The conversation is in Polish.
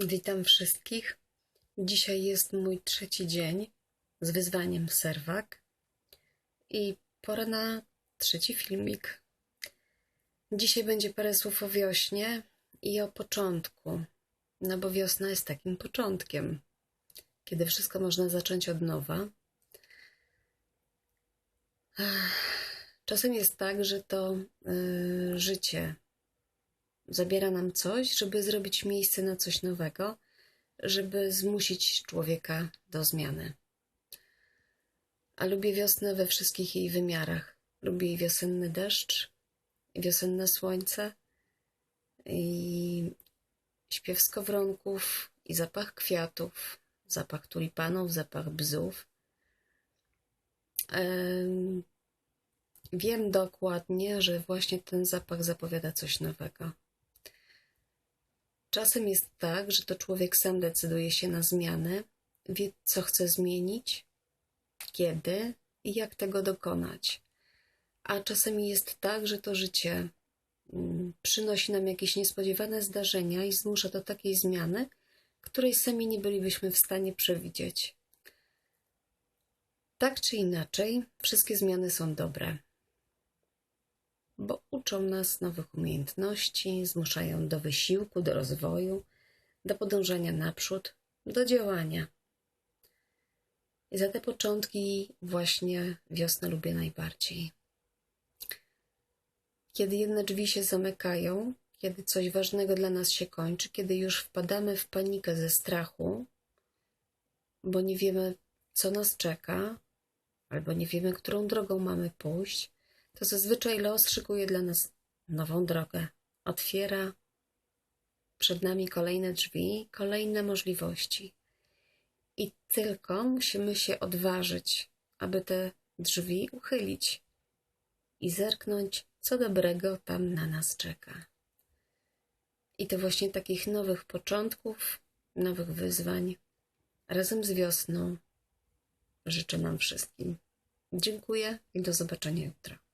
Witam wszystkich. Dzisiaj jest mój trzeci dzień z wyzwaniem Serwak i pora na trzeci filmik. Dzisiaj będzie parę słów o wiośnie i o początku, no bo wiosna jest takim początkiem, kiedy wszystko można zacząć od nowa. Czasem jest tak, że to y, życie zabiera nam coś, żeby zrobić miejsce na coś nowego, żeby zmusić człowieka do zmiany. A lubię wiosnę we wszystkich jej wymiarach. Lubię wiosenny deszcz, wiosenne słońce, i śpiew skowronków, i zapach kwiatów, zapach tulipanów, zapach bzów. Em, Wiem dokładnie, że właśnie ten zapach zapowiada coś nowego. Czasem jest tak, że to człowiek sam decyduje się na zmianę, wie, co chce zmienić, kiedy i jak tego dokonać. A czasami jest tak, że to życie mm, przynosi nam jakieś niespodziewane zdarzenia i zmusza do takiej zmiany, której sami nie bylibyśmy w stanie przewidzieć. Tak czy inaczej, wszystkie zmiany są dobre bo uczą nas nowych umiejętności, zmuszają do wysiłku, do rozwoju, do podążania naprzód, do działania. I za te początki właśnie wiosnę lubię najbardziej. Kiedy jedne drzwi się zamykają, kiedy coś ważnego dla nas się kończy, kiedy już wpadamy w panikę ze strachu, bo nie wiemy, co nas czeka, albo nie wiemy, którą drogą mamy pójść, to zazwyczaj los szykuje dla nas nową drogę. Otwiera przed nami kolejne drzwi, kolejne możliwości. I tylko musimy się odważyć, aby te drzwi uchylić i zerknąć, co dobrego tam na nas czeka. I to właśnie takich nowych początków, nowych wyzwań razem z wiosną życzę nam wszystkim. Dziękuję i do zobaczenia jutro.